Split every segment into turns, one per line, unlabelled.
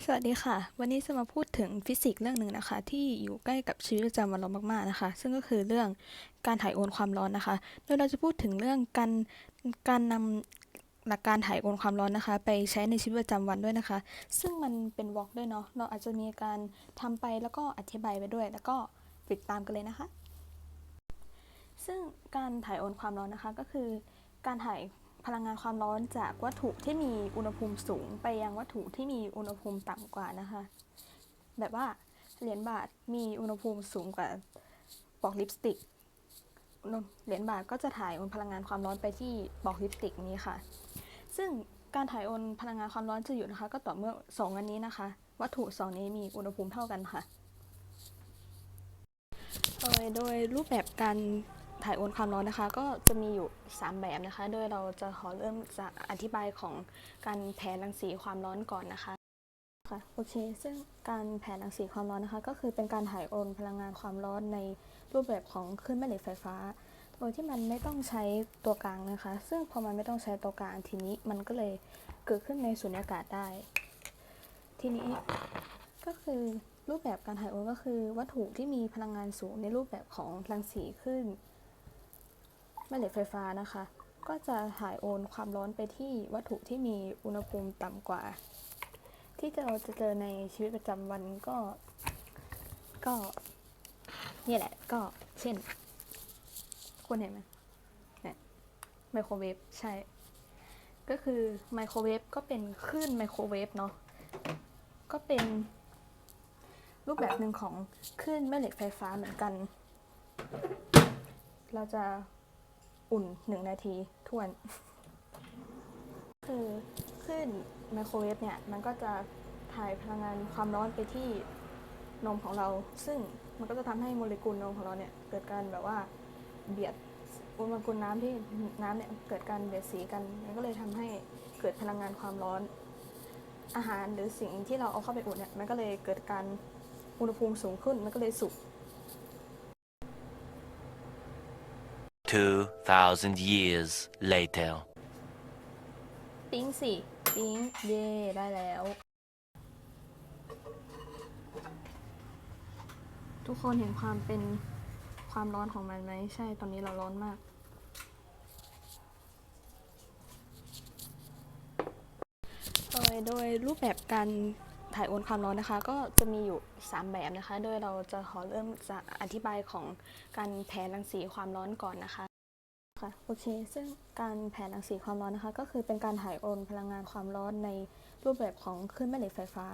สวัสดีค่ะ วันนี้จะมาพูดถึงฟิสิกส์เรื่องหนึ่งนะคะ ที่อยู่ใกล้กับชีวิตประจำวันเรามากๆนะคะ ซึ่งก็คือเรื่องการถ่ายโอนความร้อนนะคะ โดยเราจะพูดถึงเรื่องการการนำหลักการถ่ายโอนความร้อนนะคะ ไปใช้ในชีวิตประจำวันด้วยนะคะ ซึ่งมันเป็นวอล์กด้วยเนาะเราอาจจะมีการทำไปแล้วก็อธิบายไปด้วย แล้วก็ติดตามกันเลยนะคะ ซึ่งการถ่ายโอนความร้อนนะคะก็คือการถ่าย พลังงานความร้อนจากวัตถุที่มีอุณหภูมิสูงไปยังวัตถุที่มีอุณหภูมิต่ำกว่านะคะ แบบว่าเหรียญบาทมีอุณหภูมิสูงกว่าปลอกลิปสติกเหรียญบาทก็จะถ่ายโอนพลังงานความร้อนไปที่ปลอกลิปสติกนี้ค่ะ ซึ่งการถ่ายโอนพลังงานความร้อนจะอยู่นะคะ ก็ต่อเมื่อสองอันนี้นะคะ วัตถุสองนี้มีอุณหภูมิเท่ากันค่ะโดยโดยรูปแบบการ ถ่ายโอนความร้อนนะคะ ก็จะมีอยู่ 3 แบบนะคะ โดยเราจะขอเริ่มจากอธิบายของการแผ่รังสีความร้อนก่อนนะคะค่ะโอเค ซึ่งการแผ่รังสีความร้อนนะคะ ก็คือเป็นการถ่ายโอนพลังงานความร้อนในรูปแบบของคลื่นแม่เหล็กไฟฟ้า โดยที่มันไม่ต้องใช้ตัวกลางนะคะ ซึ่งพอมันไม่ต้องใช้ตัวกลางทีนี้มันก็เลยเกิดขึ้นในสุญญากาศได้ ทีนี้ก็คือรูปแบบการถ่ายโอนก็คือ วัตถุที่มีพลังงานสูงในรูปแบบของรังสีคลื่น ม่เหล็กไฟฟ้านะคะ ก็จะถ่ายโอนความร้อนไปที่วัตถุที่มีอุณหภูมิต่ำกว่า ที่จะเราจะเจอในชีวิตประจำวันก็ ก็นี่แหละก็เช่น คุณเห็นไหมเนี่ยไมโครเวฟใช่ ก็คือไมโครเวฟก็เป็นคลื่นไมโครเวฟเนาะก็เป็นรูปแบบหนึ่งของคลื่นแม่เหล็กไฟฟ้าเหมือนกัน เราจะ อุ่นหนึ่งนาทีทวน คือคลื่นไมโครเวฟเนี่ย มันก็จะถ่ายพลังงานความร้อนไปที่นมของเรา ซึ่งมันก็จะทำให้โมเลกุลนมของเราเนี่ยเกิดการแบบว่าเบียดอุณหภูมิน้ำที่น้ำเนี่ยเกิดการเบียดสีกัน มันก็เลยทำให้เกิดพลังงานความร้อน อาหารหรือสิ่งที่เราเอาเข้าไปอุ่นเนี่ย มันก็เลยเกิดการอุณหภูมิสูงขึ้น มันก็เลยสุก
2,000 years later.
ปิ้งสิปิ้งเย่ได้แล้ว ทุกคนเห็นความเป็นความร้อนของมันไหม ใช่ตอนนี้เราร้อนมากโดยโดยรูปแบบการ ถ่ายโอนความร้อนนะคะ ก็จะมีอยู่ 3 แบบนะคะ โดยเราจะขอเริ่มจากอธิบายของการแผ่รังสีความร้อนก่อนนะคะค่ะโอเค ซึ่งการแผ่รังสีความร้อนนะคะ ก็คือเป็นการถ่ายโอนพลังงานความร้อนในรูปแบบของคลื่นแม่เหล็กไฟฟ้า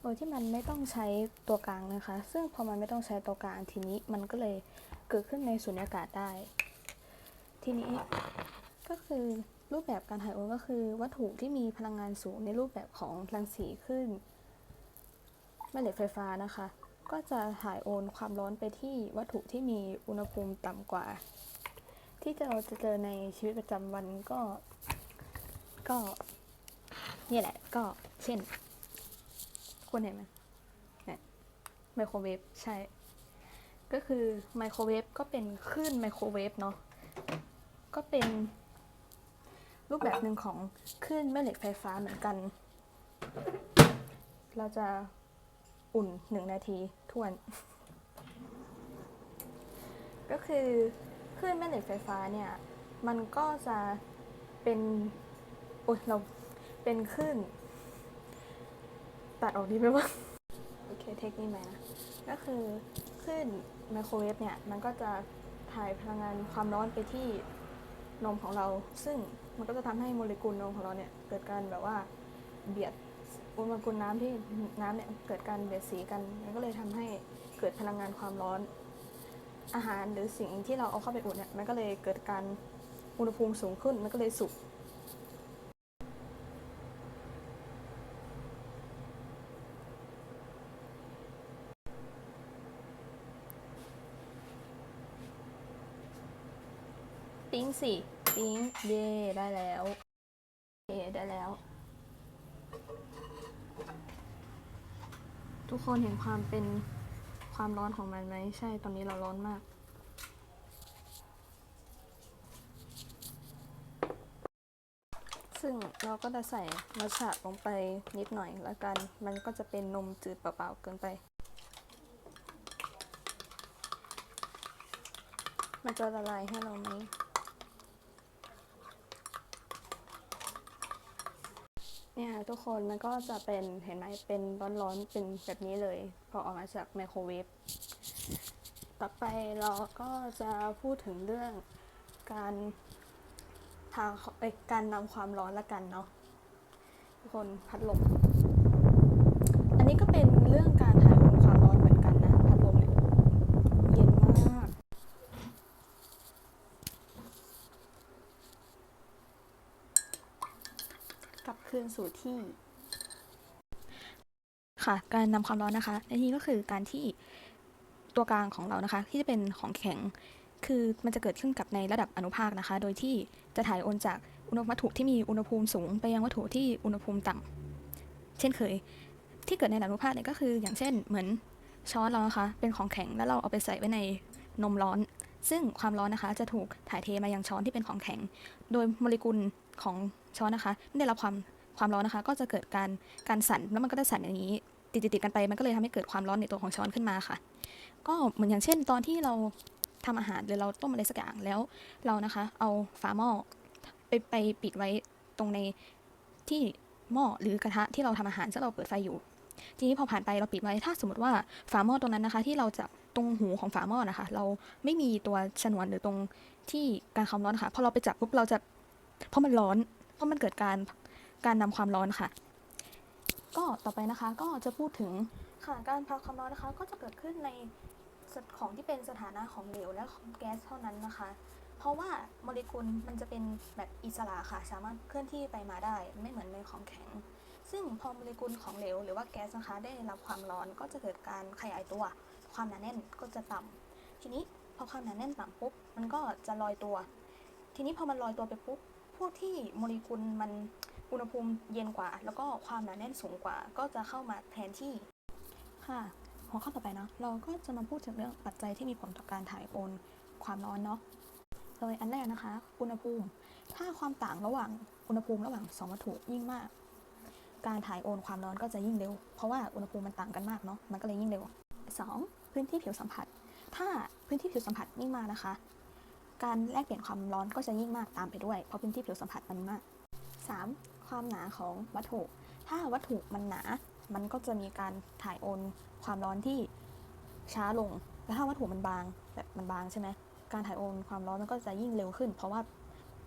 โดยที่มันไม่ต้องใช้ตัวกลางนะคะ ซึ่งพอมันไม่ต้องใช้ตัวกลางทีนี้มันก็เลยเกิดขึ้นในสุญญากาศได้ ทีนี้ก็คือรูปแบบการถ่ายโอนก็คือ วัตถุที่มีพลังงานสูงในรูปแบบของรังสีคลื่น แม่เหล็กไฟฟ้านะคะ ก็จะถ่ายโอนความร้อนไปที่วัตถุที่มีอุณหภูมิต่ำกว่า ที่เราจะเจอในชีวิตประจำวันก็ ก็นี่แหละก็เช่น คุณเห็นไหมเนี่ยไมโครเวฟใช่ ก็คือไมโครเวฟก็เป็นคลื่นไมโครเวฟเนาะก็เป็นรูปแบบหนึ่งของคลื่นแม่เหล็กไฟฟ้าเหมือนกัน เราจะ อุ่นหนึ่งนาทีทวน ก็คือคลื่นแม่เหล็กไฟฟ้าเนี่ย มันก็จะเป็นโอ้ยเราเป็นคลื่นตัดออกดีไหมวะโอเคเทคนิคใหมนะก็คือคลื่นไมโครเวฟเนี่ย มันก็จะถ่ายพลังงานความร้อนไปที่นมของเรา ซึ่งมันก็จะทำให้โมเลกุลนมของเราเนี่ย เกิดการแบบว่าเบียด อุณหภูมิน้ำที่น้ำเนี่ยเกิดการเบียดสีกันมันก็เลยทำให้เกิดพลังงานความร้อน อาหารหรือสิ่งที่เราเอาเข้าไปอุ่นเนี่ยมันก็เลยเกิดการอุณหภูมิสูงขึ้นมันก็เลยสุกปิ้งสิปิ้งเย่ได้แล้วเย่ได้แล้ว ทุกคนเห็นความเป็นความร้อนของมันไหมใช่ตอนนี้เราร้อนมาก ซึ่งเราก็จะใส่มัทฉะลงไปนิดหน่อยแล้วกัน มันก็จะเป็นนมจืดเปล่าๆเกินไป มันจะละลายให้เราไหม เนี่ยทุกคนมันก็จะเป็นเห็นไหมเป็นร้อนๆเป็นแบบนี้เลย พอออกมาจากไมโครเวฟต่อไปเราก็จะพูดถึงเรื่องการทางเอ้การนำความร้อนละกันเนาะทุกคนพัดลมอันนี้ก็เป็นเรื่องการถ่ายโอนความร้อนเหมือนกันนะ พัดลมเนี่ยเย็นมาก กลับคื นสู่ที่ ค่ะ การนำความร้อนนะคะในที่ก็คือการที่ตัวกลางของเรานะคะ ที่จะเป็นของแข็ง คือมันจะเกิดขึ้นกับในระดับอนุภาคนะคะ โดยที่จะถ่ายโอนจากอุณหวัตถุที่มีอุณหภูมิสูง ไปยังวัตถุที่อุณหภูมิต่ำเช่นเคย ที่เกิดในอนุภาคเนี่ยก็คือ อย่างเช่นเหมือนช้อนเรานะคะเป็นของแข็งแล้วเราเอาไปใส่ไว้ในนมร้อน ซึ่งความร้อนนะคะ จะถูกถ่ายเทมายังช้อนที่เป็นของแข็ง โดยโมเลกุลของช้อนนะคะ ได้รับความ ความร้อนนะคะ ก็จะเกิดการการสั่นแล้วมันก็จะสั่นอย่างนี้ ติดติดๆกันไปมันก็เลยทำให้เกิดความร้อนในตัวของช้อนขึ้นมาค่ะ ก็เหมือนอย่างเช่น ตอนที่เราทำอาหารหรือเราต้มอะไรสักอย่างแล้วเรานะคะ เอาฝาหม้อไปไปปิดไว้ตรงในที่หม้อหรือกระทะที่เราทำอาหารซึ่งเราเปิดไฟอยู่ ทีนี้พอผ่านไปเราปิดไว้ถ้าสมมติว่าฝาหม้อตรงนั้นนะคะ ที่เราจับตรงหูของฝาหม้อนะคะ เราไม่มีตัวชนวนหรือตรงที่การความร้อนค่ะพอเราไปจับปุ๊บเราจะเพราะมันร้อน เพราะมันเกิดการ การนำความร้อนค่ะ ก็ต่อไปนะคะก็จะพูดถึงค่ะการพาความร้อนนะคะ ก็จะเกิดขึ้นในส่วนของที่เป็นสถานะของเหลวและของแก๊สเท่านั้นนะคะ เพราะว่าโมเลกุลมันจะเป็นแบบอิสระค่ะ สามารถเคลื่อนที่ไปมาได้ ไม่เหมือนในของแข็ง ซึ่งพอโมเลกุลของเหลวหรือว่าแก๊สนะคะ ได้รับความร้อนก็จะเกิดการขยายตัว ความหนาแน่นก็จะต่ำทีนี้พอความหนาแน่นต่ำปุ๊บมันก็จะลอยตัว ทีนี้พอมันลอยตัวไปปุ๊บพวกที่โมเลกุลมัน อุณหภูมิเย็นกว่า แล้วก็ความหนาแน่นสูงกว่า ก็จะเข้ามาแทนที่ค่ะ หัวข้อต่อไปเนาะเราก็จะมาพูดถึงเรื่องปัจจัยที่มีผลต่อการถ่ายโอนความร้อนเนาะโดยอันแรกนะคะ อุณหภูมิ ถ้าความต่างระหว่างอุณหภูมิระหว่างสองวัตถุยิ่งมาก การถ่ายโอนความร้อนก็จะยิ่งเร็ว เพราะว่าอุณหภูมิมันต่างกันมากเนาะ มันก็เลยยิ่งเร็ว 2. พื้นที่ผิวสัมผัส ถ้าพื้นที่ผิวสัมผัสยิ่งมากนะคะ การแลกเปลี่ยนความร้อนก็จะยิ่งมากตามไปด้วย เพราะพื้นที่ผิวสัมผัสมันมาก 3. ความหนาของวัตถุ ถ้าวัตถุมันหนา มันก็จะมีการถ่ายโอนความร้อนที่ช้าลง แต่ถ้าวัตถุมันบางแบบมันบางใช่ไหมการถ่ายโอนความร้อนมันก็จะยิ่งเร็วขึ้น เพราะว่า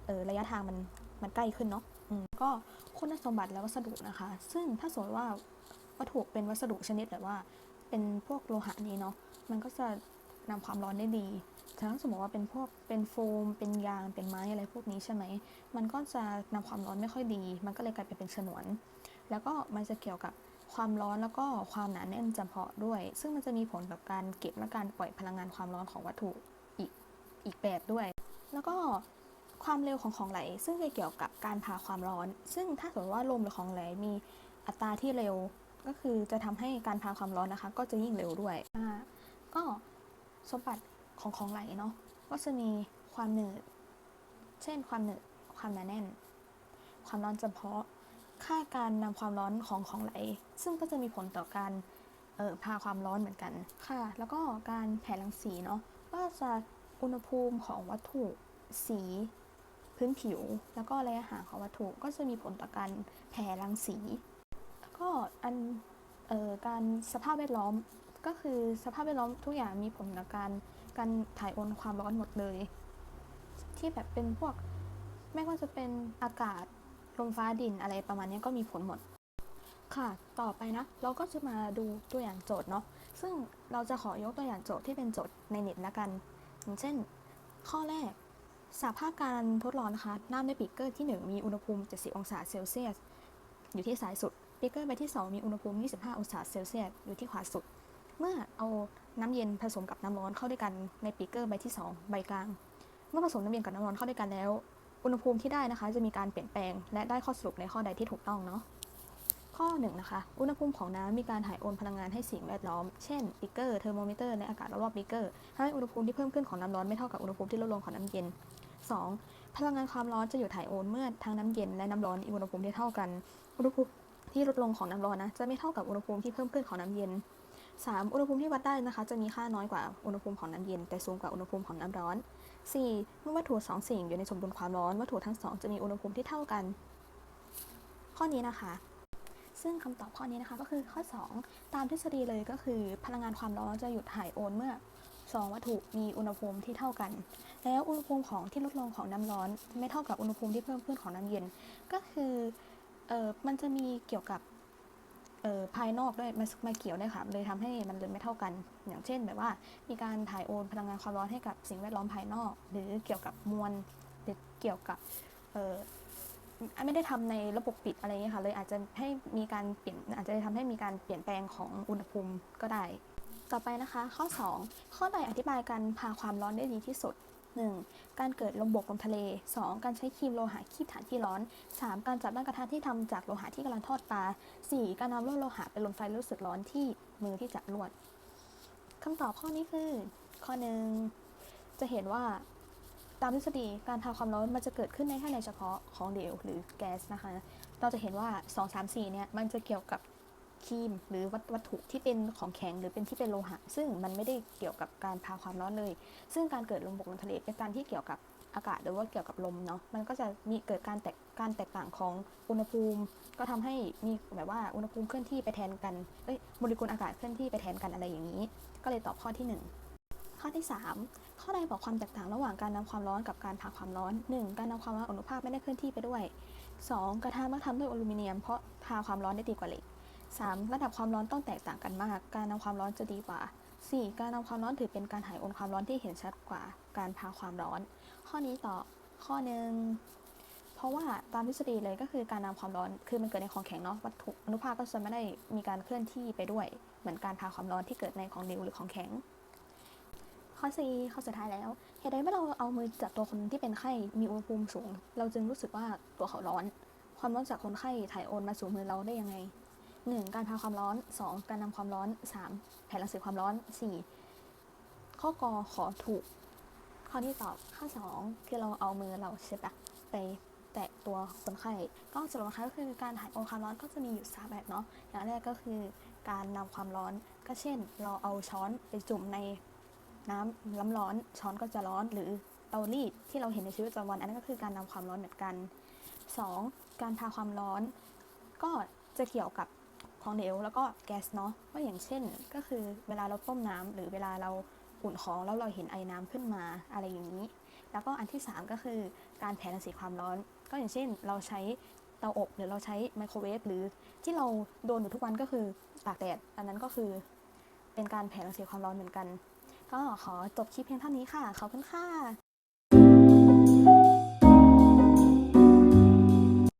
เออระยะทางมันมันใกล้ขึ้นเนาะก็คุณสมบัติและวัสดุนะคะ ซึ่งถ้าสมมติว่าวัตถุเป็นวัสดุชนิดแบบว่า เป็นพวกโลหะนี้เนาะ มันก็จะ นำความร้อนได้ดีถ้าสมมติว่าเป็นพวกเป็นโฟม เป็นยาง เป็นไม้อะไรพวกนี้ใช่ไหม มันก็จะนำความร้อนไม่ค่อยดี มันก็เลยกลายเป็นเป็นฉนวน แล้วก็มันจะเกี่ยวกับความร้อนแล้วก็ความหนาแน่นจำเพาะด้วย ซึ่งมันจะมีผลกับการเก็บและการปล่อยพลังงานความร้อนของวัตถุอีกอีกแบบด้วย แล้วก็ความเร็วของของไหล ซึ่งจะเกี่ยวกับการพาความร้อน ซึ่งถ้าสมมติว่าลมหรือของไหลมีอัตราที่เร็วก็คือจะทำให้การพาความร้อนนะคะ ก็จะยิ่งเร็วด้วยอ่าก็ สมบัติของของไหลเนาะก็จะมีความหนืด เช่นความหนืดความหนาแน่น ความร้อนจำเพาะ ค่าการนำความร้อนของของไหล ซึ่งก็จะมีผลต่อการเอ่อพาความร้อนเหมือนกันค่ะ แล้วก็การแผ่รังสีเนาะก็จะอุณหภูมิของวัตถุสีพื้นผิว แล้วก็ระยะห่างของวัตถุก็จะมีผลต่อการแผ่รังสี แล้วก็อันเอ่อการสภาพแวดล้อม ก็คือสภาพแวดล้อมทุกอย่างมีผลต่อการการถ่ายโอนความร้อนหมดเลย ที่แบบเป็นพวกไม่ว่าจะเป็นอากาศลมฟ้าดินอะไรประมาณนี้ก็มีผลหมด ค่ะ ต่อไปนะ เราก็จะมาดูตัวอย่างโจทย์เนาะซึ่งเราจะขอยกตัวอย่างโจทย์ที่เป็นโจทย์ในเน็ตละกันอย่างเช่น ข้อแรกสภาพการทดลองนะคะน้ำในบีเกอร์ที่ 1 มีอุณหภูมิ 70 องศาเซลเซียส อยู่ที่ซ้ายสุดบีเกอร์ใบที่ 2 มีอุณหภูมิ 25 องศาเซลเซียส อยู่ที่ขวาสุด เมื่อเอาน้ำเย็นผสมกับน้ำร้อนเข้าด้วยกันในบีเกอร์ใบที่ 2 ใบกลาง เมื่อผสมน้ำเย็นกับน้ำร้อนเข้าด้วยกันแล้ว อุณหภูมิที่ได้นะคะ จะมีการเปลี่ยนแปลง และได้ข้อสรุปในข้อใดที่ถูกต้องเนาะข้อหนึ่งนะคะอุณหภูมิของน้ำมีการถ่ายโอนพลังงานให้สิ่งแวดล้อม เช่นบิกเกอร์เทอร์โมมิเตอร์และอากาศรอบๆบิกเกอร์ทำให้อุณหภูมิที่เพิ่มขึ้นของน้ำร้อนไม่เท่ากับอุณหภูมิที่ลดลงของน้ำเย็น 2. พพลังงานความร้อนจะอยู่ถ่ายโอนเมื่อทั้งน้ำเย็นและน้ำร้อนมีอุณหภูมิที่เท่ากัน อุณหภูมิที่ลดลงของน้ำร้อนนะจะไม่เท่ากับอุณหภูมิที่เพิ่มขึ้นของน้ำเย็น 3. อุณหภูมิที่วัดได้นะคะ จะมีค่าน้อยกว่าอุณหภูมิของน้ำเย็น แต่สูงกว่าอุณหภูมิของน้ำร้อน 4. เมื่อวัตถุสองสิ่งอยู่ในสมดุลความร้อน วัตถุทั้งสองจะมีอุณหภูมิที่เท่ากัน ข้อนี้นะคะ ซึ่งคำตอบข้อนี้นะคะก็คือข้อ 2 ตามทฤษฎีเลยก็คือ พลังงานความร้อนจะหยุดถ่ายโอนเมื่อ 2 วัตถุมีอุณหภูมิที่เท่ากัน แล้วอุณหภูมิของที่ลดลงของน้ำร้อน ไม่เท่ากับอุณหภูมิที่เพิ่มขึ้นของน้ำเย็น ก็คือเออมันจะมีเกี่ยวกับ ภายนอกด้วยมามาเกี่ยวด้วยค่ะเลยทำให้มันเลยไม่เท่ากัน อย่างเช่นแบบว่า มีการถ่ายโอนพลังงานความร้อนให้กับสิ่งแวดล้อมภายนอก หรือเกี่ยวกับมวลหรือเกี่ยวกับเออไม่ได้ทำในระบบปิดอะไรเงี้ยค่ะเลยอาจจะให้มีการเปลี่ยนอาจจะทำให้มีการเปลี่ยนแปลงของอุณหภูมิก็ได้ ต่อไปนะคะ ข้อ 2 ข้อใดอธิบายการพาความร้อนได้ดีที่สุด 1. การเกิดลมบกลมทะเล 2. การใช้ครีมโลหะคีบฐานที่ร้อน 3. การจับด้านกระทะที่ทำจากโลหะที่กำลังทอดปลา 4. การนำลวดโลหะไปลนไฟรู้สึกร้อนที่มือที่จับลวดคำตอบข้อนี้คือ ข้อหนึ่งจะเห็นว่าตามทฤษฎีการพาความร้อนมันจะเกิดขึ้นในแค่ในเฉพาะของเหลวหรือแก๊สนะคะ เราจะเห็นว่า 2 3 4 เนี่ย มันจะเกี่ยวกับ ครีมหรือวัตวัตถุที่เป็นของแข็งหรือเป็นที่เป็นโลหะ ซึ่งมันไม่ได้เกี่ยวกับการพาความร้อนเลย ซึ่งการเกิดลมบกลมทะเลเป็นการที่เกี่ยวกับอากาศหรือว่าเกี่ยวกับลมเนาะมันก็จะมีเกิดการแตกการแตกต่างของอุณหภูมิ ก็ทำให้มีแบบว่าอุณหภูมิเคลื่อนที่ไปแทนกันเอ้ยโมเลกุลอากาศเคลื่อนที่ไปแทนกันอะไรอย่างนี้ ก็เลยตอบข้อที่หนึ่งข้อที่ 3 ข้อใดบอกความแตกต่างระหว่างการนำความร้อนกับการพาความร้อน 1. การนำความร้อนอนุภาคไม่ได้เคลื่อนที่ไปด้วย 2. กระทะมักทำด้วยอลูมิเนียมเพราะพาความร้อนได้ดีกว่าเหล็ก 3. ระดับความร้อนต้องแตกต่างกันมาก การนำความร้อนจะดีกว่า 4. การนำความร้อนถือเป็นการถ่ายโอนความร้อนที่เห็นชัดกว่า การพาความร้อน ข้อนี้ตอบข้อหนึ่งเพราะว่าตามทฤษฎีเลยก็คือการนำความร้อนคือมันเกิดในของแข็งเนาะวัตถุอนุภาคก็จะไม่ได้มีการเคลื่อนที่ไปด้วย เหมือนการพาความร้อนที่เกิดในของเหลวหรือของแข็ง ข้อ4ข้อสุดท้ายแล้วเหตุใดเมื่อเราเอามือจับตัวคนที่เป็นไข้มีอุณหภูมิสูง เราจึงรู้สึกว่าตัวเขาร้อน ความร้อนจากคนไข้ถ่ายโอนมาสู่มือเราได้ยังไง 1. การพาความร้อน 2. การนำความร้อน 3. แผ่นรังสีความร้อน 4. ข้อกอขอถูก ข้อที่ตอบข้อ 2 คือเราเอามือเราใช่ปะไปแตะตัวคนไข้ก็สรุปนะคะก็คือการถ่ายโอนความร้อนก็จะมีอยู่สามแบบเนาะอย่างแรกก็คือการนำความร้อนก็เช่น เราเอาช้อนไปจุ่มในน้ำน้ำร้อนช้อนก็จะร้อน หรือเตารีดที่เราเห็นในชีวิตประจำวัน อันนั้นก็คือการนำความร้อนเหมือนกัน 2. การพาความร้อน ก็จะเกี่ยวกับ ของเหลวแล้วก็แก๊สเนาะก็อย่างเช่น ก็คือเวลาเราต้มน้ำหรือเวลาเราอุ่นของแล้วเราเห็นไอ้น้ำขึ้นมาอะไรอย่างนี้ แล้วก็อันที่ 3 ก็คือการแผ่รังสีความร้อน ก็อย่างเช่น เราใช้เตาอบหรือเราใช้ไมโครเวฟหรือที่เราโดนอยู่ทุกวันก็คือตากแดดอันนั้นก็คือเป็นการแผ่รังสีความร้อนเหมือนกัน ก็ขอจบคลิปเพียงเท่านี้ค่ะขอบคุณค่ะ